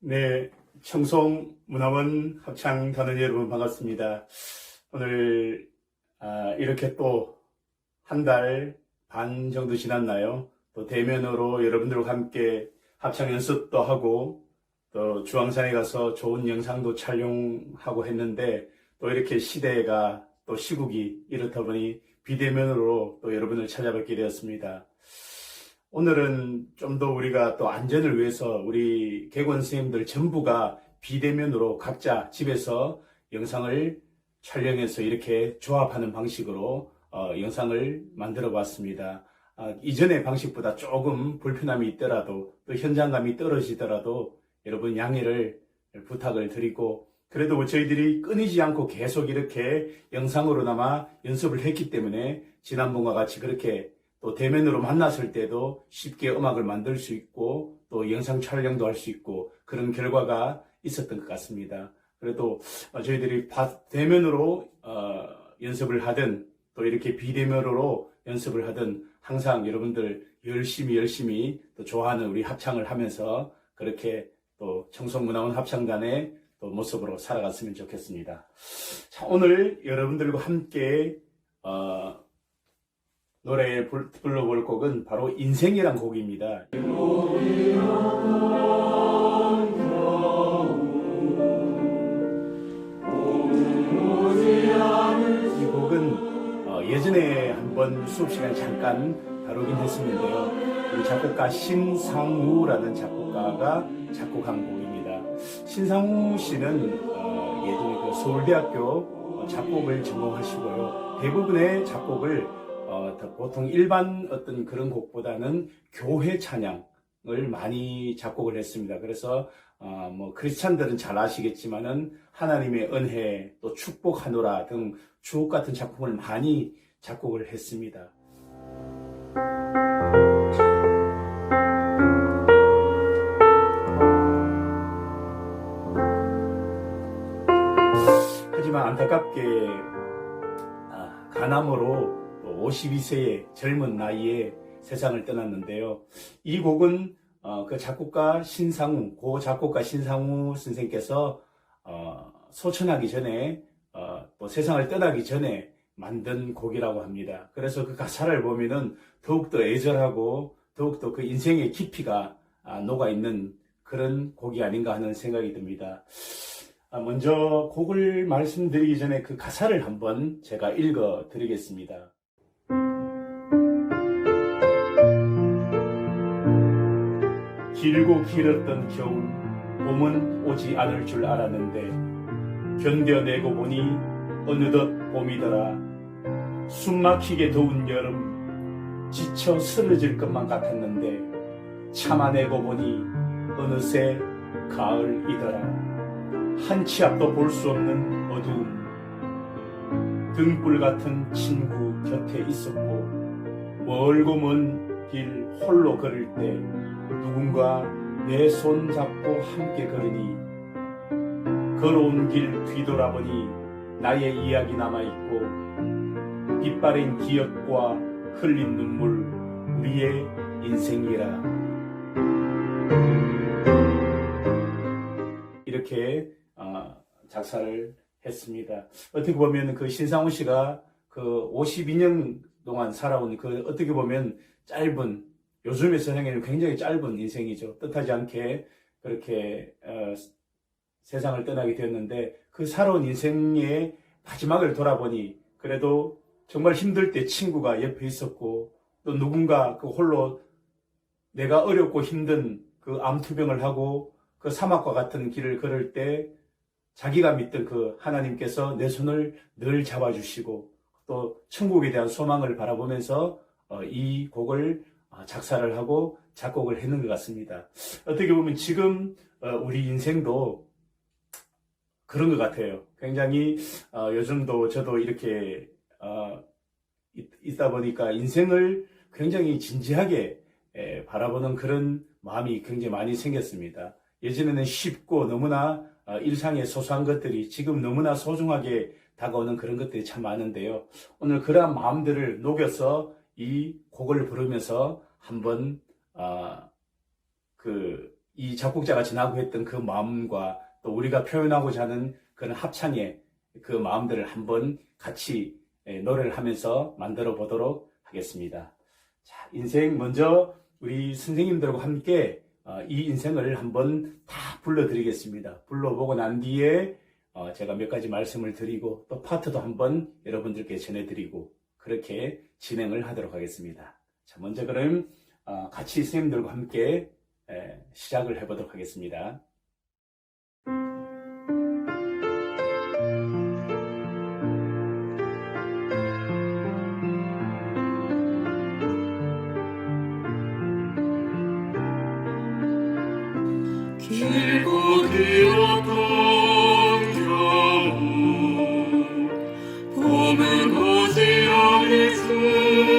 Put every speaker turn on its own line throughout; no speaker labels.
네, 청송 문화원 합창 단원 여러분 반갑습니다. 오늘 아, 이렇게 또 한 달 반 정도 지났나요? 또 대면으로 여러분들과 함께 합창 연습도 하고 또 주황산에 가서 좋은 영상도 촬영하고 했는데 또 이렇게 시대가 또 시국이 이렇다 보니 비대면으로 또 여러분을 찾아뵙게 되었습니다. 오늘은 좀 더 우리가 또 안전을 위해서 우리 개관 선생님들 전부가 비대면으로 각자 집에서 영상을 촬영해서 이렇게 조합하는 방식으로 어, 영상을 만들어 봤습니다. 아, 이전의 방식보다 조금 불편함이 있더라도 또 현장감이 떨어지더라도 여러분 양해를 부탁을 드리고 그래도 뭐 저희들이 끊이지 않고 계속 이렇게 영상으로나마 연습을 했기 때문에 지난번과 같이 그렇게 또 대면으로 만났을 때도 쉽게 음악을 만들 수 있고 또 영상 촬영도 할 수 있고 그런 결과가 있었던 것 같습니다. 그래도 어, 저희들이 바- 대면으로 어, 연습을 하든 또 이렇게 비대면으로 연습을 하든 항상 여러분들 열심히 열심히 또 좋아하는 우리 합창을 하면서 그렇게 또 청송문화원 합창단의 또 모습으로 살아갔으면 좋겠습니다. 자, 오늘 여러분들과 함께 어, 노래 불- 불러볼 곡은 바로 인생이란 곡입니다. 이 곡은 어, 예전에 한번 수업 시간에 잠깐 다루긴 했었는데요. 우리 작곡가 신상우라는 작곡가가 작곡한 곡입니다. 신상우 씨는 어, 예전에 그 서울대학교 어, 작곡을 전공하시고요. 대부분의 작곡을 보통 일반 어떤 그런 곡보다는 교회 찬양을 많이 작곡을 했습니다. 그래서 어, 뭐 크리스찬들은 잘 아시겠지만은 하나님의 은혜 또 축복하노라 등 주옥 같은 작품을 많이 작곡을 했습니다. 하지만 안타깝게 아, 가남으로 52세의 젊은 나이에 세상을 떠났는데요. 이 곡은 어, 그 작곡가 신상우, 고 작곡가 신상우 선생께서 어, 소천하기 전에 어, 또 세상을 떠나기 전에 만든 곡이라고 합니다. 그래서 그 가사를 보면은 더욱더 애절하고 더욱더 그 인생의 깊이가 아, 녹아 있는 그런 곡이 아닌가 하는 생각이 듭니다. 아, 먼저 곡을 말씀드리기 전에 그 가사를 한번 제가 읽어 드리겠습니다. 길고 길었던 겨울, 봄은 오지 않을 줄 알았는데, 견뎌내고 보니 어느덧 봄이더라. 숨막히게 더운 여름, 지쳐 쓰러질 것만 같았는데, 참아내고 보니 어느새 가을이더라. 한 치 앞도 볼 수 없는 어두움, 등불 같은 친구 곁에 있었고, 멀고 먼 길 홀로 걸을 때, 누군가 내 손 잡고 함께 걸으니 걸어온 길 뒤돌아보니 나의 이야기 남아있고 빛바랜 기억과 흘린 눈물 우리의 인생이라 이렇게 어, 작사를 했습니다. 어떻게 보면 그 신상훈 씨가 그 52년 동안 살아온 그 어떻게 보면 짧은 요즘의 세상에는 굉장히 짧은 인생이죠. 뜻하지 않게 그렇게 어, 세상을 떠나게 되었는데 그 살아온 인생의 마지막을 돌아보니 그래도 정말 힘들 때 친구가 옆에 있었고 또 누군가 그 홀로 내가 어렵고 힘든 그 암투병을 하고 그 사막과 같은 길을 걸을 때 자기가 믿던 그 하나님께서 내 손을 늘 잡아주시고 또 천국에 대한 소망을 바라보면서 어, 이 곡을 어, 작사를 하고 작곡을 했는 것 같습니다. 어떻게 보면 지금 어, 우리 인생도 그런 것 같아요. 굉장히 어, 요즘도 저도 이렇게 어, 있- 있다 보니까 인생을 굉장히 진지하게 에, 바라보는 그런 마음이 굉장히 많이 생겼습니다. 예전에는 쉽고 너무나 어, 일상의 소소한 것들이 지금 너무나 소중하게 다가오는 그런 것들이 참 많은데요. 오늘 그러한 마음들을 녹여서 이 곡을 부르면서 한번 아, 그이 작곡자가 지나고 했던 그 마음과 또 우리가 표현하고자 하는 그런 합창의 그 마음들을 한번 같이 예, 노래를 하면서 만들어 보도록 하겠습니다. 자, 인생 먼저 우리 선생님들과 함께 어, 이 인생을 한번 다 불러드리겠습니다. 불러보고 난 뒤에 어, 제가 몇 가지 말씀을 드리고 또 파트도 한번 여러분들께 전해드리고 그렇게 진행을 하도록 하겠습니다. 자, 먼저 그럼 어, 같이 선생님들과 함께 에, 시작을 해보도록 하겠습니다.
길고 길었던 겨울 봄은 오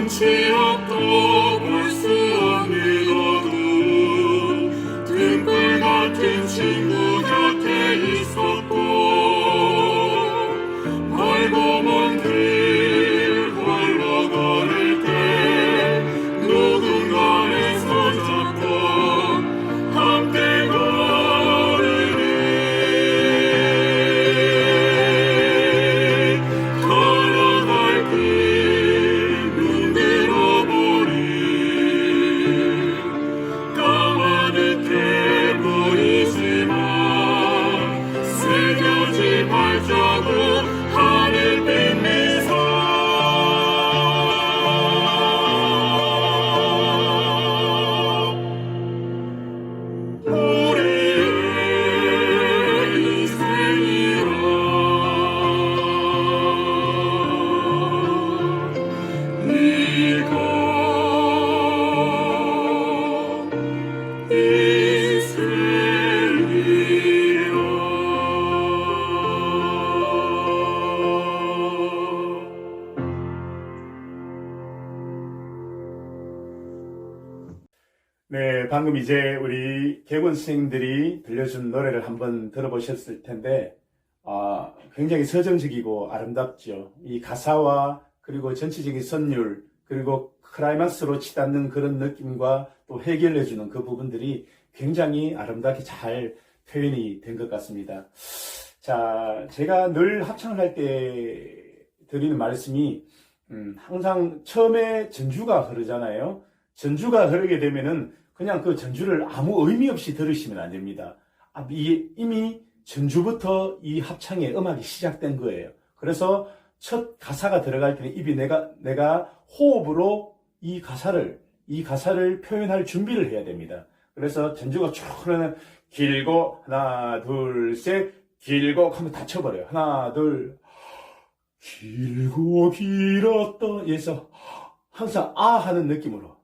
앞도
네, 방금 이제 우리 개군 선생님들이 들려준 노래를 한번 들어보셨을 텐데, 아, 굉장히 서정적이고 아름답죠. 이 가사와 그리고 전체적인 선율, 그리고 클라이막스로 치닫는 그런 느낌과 또 해결해주는 그 부분들이 굉장히 아름답게 잘 표현이 된 것 같습니다. 자, 제가 늘 합창을 할 때 드리는 말씀이, 음, 항상 처음에 전주가 흐르잖아요. 전주가 흐르게 되면은 그냥 그 전주를 아무 의미 없이 들으시면 안 됩니다. 아, 이- 이미 전주부터 이 합창의 음악이 시작된 거예요. 그래서 첫 가사가 들어갈 때는 입이 내가, 내가 호흡으로 이 가사를, 이 가사를 표현할 준비를 해야 됩니다. 그래서 전주가 쭉 흐르는 길고, 하나, 둘, 셋, 길고 하면 다쳐버려요. 하나, 둘, 길고 길었던 에서 항상 아 하는 느낌으로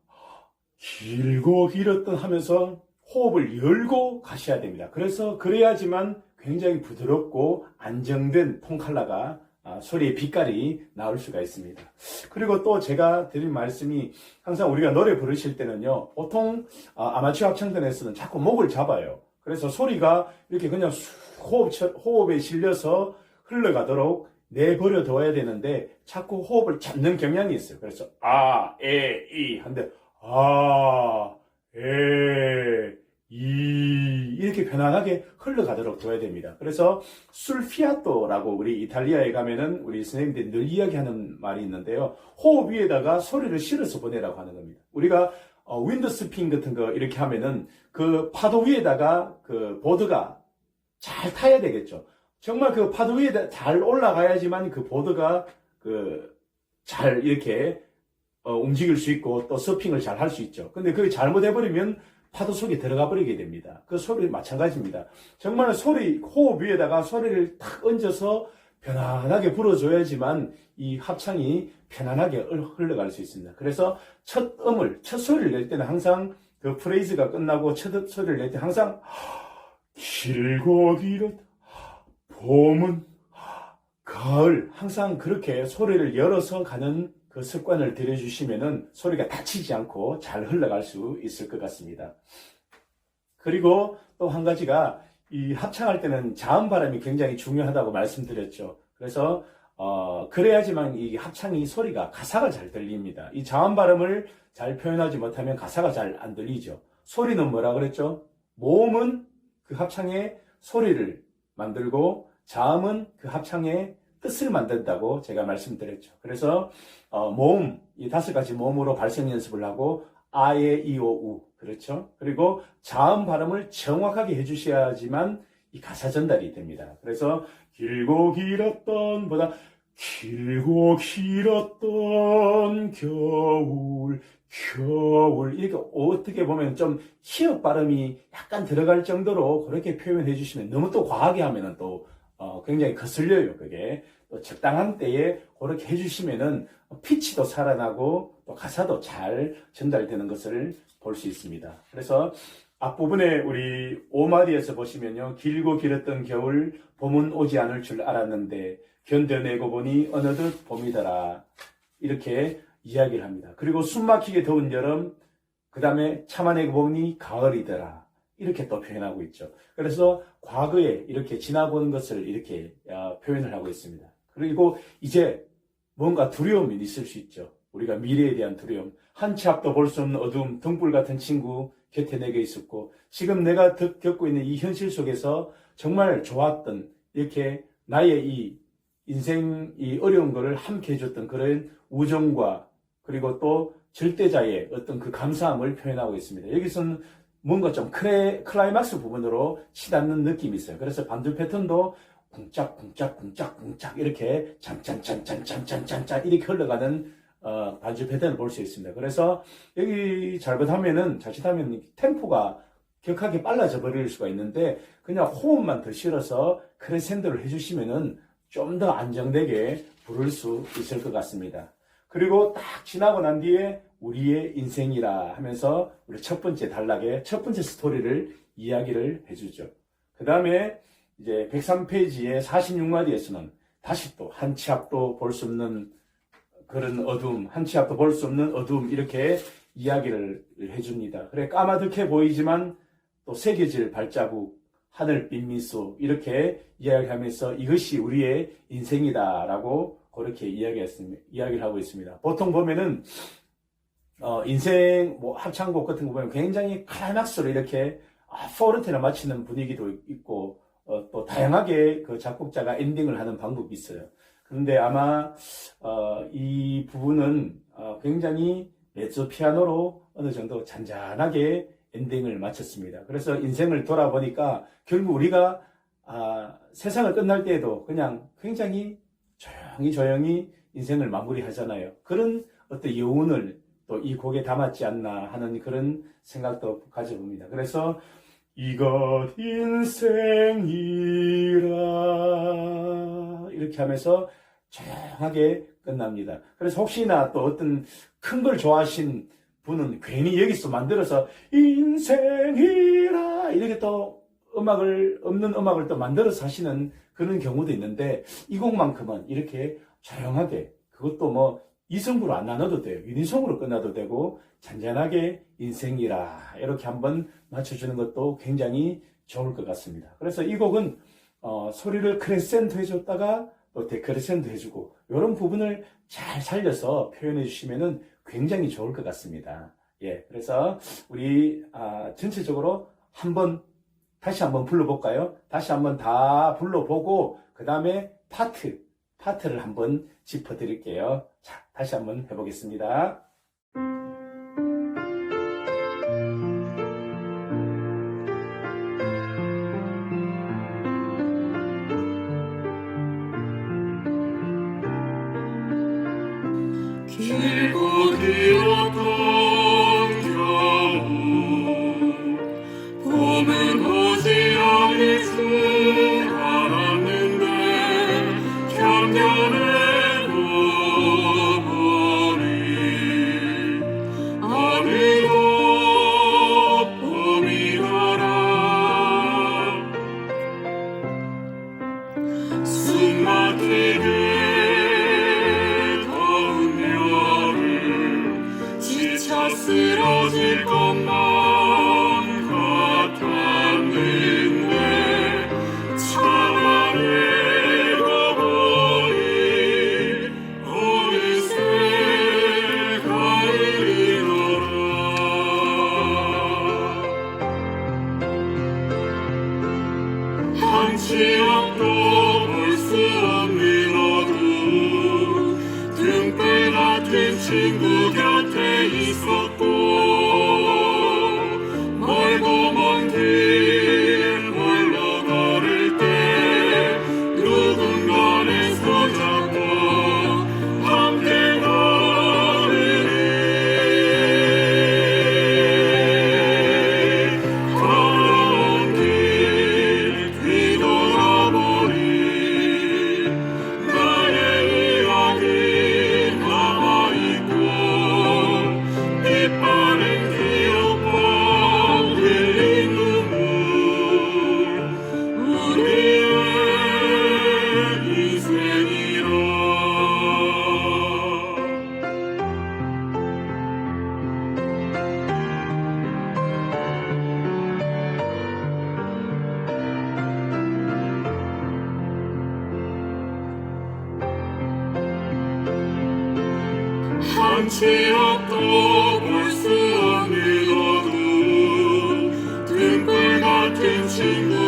길고 길었던 하면서 호흡을 열고 가셔야 됩니다. 그래서 그래야지만 굉장히 부드럽고 안정된 통칼라가 아, 소리의 빛깔이 나올 수가 있습니다. 그리고 또 제가 드린 말씀이 항상 우리가 노래 부르실 때는요, 보통 아, 아마추어 합창단에서는 자꾸 목을 잡아요. 그래서 소리가 이렇게 그냥 수- 호흡, 호흡에 실려서 흘러가도록 내버려 둬야 되는데 자꾸 호흡을 잡는 경향이 있어요. 그래서 아, 에, 이 한데 아, 에, 이 이렇게 편안하게 흘러가도록 둬야 됩니다. 그래서 술피아토라고 우리 이탈리아에 가면은 우리 선생님들이 늘 이야기하는 말이 있는데요. 호흡 위에다가 소리를 실어서 보내라고 하는 겁니다. 우리가 어, 윈드스핀 같은 거 이렇게 하면은 그 파도 위에다가 그 보드가 잘 타야 되겠죠. 정말 그 파도 위에 잘 올라가야지만 그 보드가 그 잘 이렇게 어, 움직일 수 있고 또 서핑을 잘 할 수 있죠. 근데 그게 잘못해버리면 파도 속에 들어가 버리게 됩니다. 그 소리 마찬가지입니다. 정말 소리, 호흡 위에다가 소리를 탁 얹어서 편안하게 불어줘야지만 이 합창이 편안하게 흘러갈 수 있습니다. 그래서 첫 음을, 첫 소리를 낼 때는 항상 그 프레이즈가 끝나고 첫 소리를 낼 때 항상 길고 길었 봄은 가을 항상 그렇게 소리를 열어서 가는 그 습관을 들여주시면은 소리가 다치지 않고 잘 흘러갈 수 있을 것 같습니다. 그리고 또 한 가지가 이 합창할 때는 자음 발음이 굉장히 중요하다고 말씀드렸죠. 그래서 어, 그래야지만 이 합창이 소리가 가사가 잘 들립니다. 이 자음 발음을 잘 표현하지 못하면 가사가 잘 안 들리죠. 소리는 뭐라 그랬죠? 모음은 그 합창의 소리를 만들고 자음은 그 합창의 뜻을 만든다고 제가 말씀드렸죠. 그래서 어, 모음 이 다섯 가지 모음으로 발성 연습을 하고 아에 이오 우 그렇죠. 그리고 자음 발음을 정확하게 해주셔야지만 이 가사 전달이 됩니다. 그래서 길고 길었던 보다 길고 길었던 겨울 겨울 이렇게 어떻게 보면 좀 히읗 발음이 약간 들어갈 정도로 그렇게 표현해 주시면 너무 또 과하게 하면은 또 어, 굉장히 거슬려요 그게 또 적당한 때에 그렇게 해주시면은 피치도 살아나고 또 가사도 잘 전달되는 것을 볼 수 있습니다. 그래서 앞부분에 우리 오마디에서 보시면요 길고 길었던 겨울 봄은 오지 않을 줄 알았는데 견뎌내고 보니 어느덧 봄이더라 이렇게 이야기를 합니다. 그리고 숨막히게 더운 여름, 그 다음에 참아내고 보니 가을이더라. 이렇게 또 표현하고 있죠. 그래서 과거에 이렇게 지나고 온 것을 이렇게 어, 표현을 하고 있습니다. 그리고 이제 뭔가 두려움이 있을 수 있죠. 우리가 미래에 대한 두려움. 한 치 앞도 볼 수 없는 어두움, 등불 같은 친구 곁에 내게 있었고, 지금 내가 겪- 겪고 있는 이 현실 속에서 정말 좋았던, 이렇게 나의 이 인생 이 어려운 거를 함께 해줬던 그런 우정과 그리고 또 절대자의 어떤 그 감사함을 표현하고 있습니다. 여기서는 뭔가 좀 클레, 클라이막스 부분으로 치닫는 느낌이 있어요. 그래서 반주 패턴도 쿵짝 쿵짝 쿵짝 쿵짝 이렇게 짠짠짠짠짠짠짠 이렇게 흘러가는 어, 반주 패턴을 볼 수 있습니다. 그래서 여기 잘못하면은 자칫하면 템포가 격하게 빨라져 버릴 수가 있는데 그냥 호흡만 더 실어서 크레센도를 해주시면은 좀 더 안정되게 부를 수 있을 것 같습니다. 그리고 딱 지나고 난 뒤에 우리의 인생이라 하면서 우리 첫 번째 단락의 첫 번째 스토리를 이야기를 해주죠. 그 다음에 이제 103페이지의 46마디에서는 다시 또 한 치 앞도 볼 수 없는 그런 어둠, 한 치 앞도 볼 수 없는 어둠 이렇게 이야기를 해줍니다. 그래 까마득해 보이지만 또 새겨질 발자국, 하늘빛 미소 이렇게 이야기하면서 이것이 우리의 인생이다라고 그렇게. 이야기를 하고 있습니다. 보통 보면은 어, 인생 뭐 합창곡 같은 거 보면 굉장히 클라이막스로 이렇게 아, 포르테나 마치는 분위기도 있고 어, 또 다양하게 그 작곡자가 엔딩을 하는 방법이 있어요. 그런데 아마 어, 이 부분은 어, 굉장히 메조 피아노로 어느 정도 잔잔하게 엔딩을 마쳤습니다. 그래서 인생을 돌아보니까 결국 우리가 아, 세상을 끝날 때에도 그냥 굉장히 조용히 조용히 인생을 마무리하잖아요. 그런 어떤 여운을 또 이 곡에 담았지 않나 하는 그런 생각도 가져봅니다. 그래서 이것 인생이라 이렇게 하면서 조용하게 끝납니다. 그래서 혹시나 또 어떤 큰 걸 좋아하신 분은 괜히 여기서 만들어서 인생이라 이렇게 또 음악을 없는 음악을 또 만들어서 하시는 그런 경우도 있는데 이 곡만큼은 이렇게 조용하게 그것도 뭐 이성으로 안 나눠도 돼요. 유니성으로 끝나도 되고 잔잔하게 인생이라 이렇게 한번 맞춰주는 것도 굉장히 좋을 것 같습니다. 그래서 이 곡은 어, 소리를 크레센도 해줬다가 또 데크레센도 해주고 이런 부분을 잘 살려서 표현해 주시면은 굉장히 좋을 것 같습니다. 예, 그래서 우리 아, 전체적으로 한번 다시 한번 불러볼까요? 다시 한번 다 불러보고 그 다음에 파트 파트를 한번 짚어 드릴게요. 자, 다시 한번 해보겠습니다.
한 continue.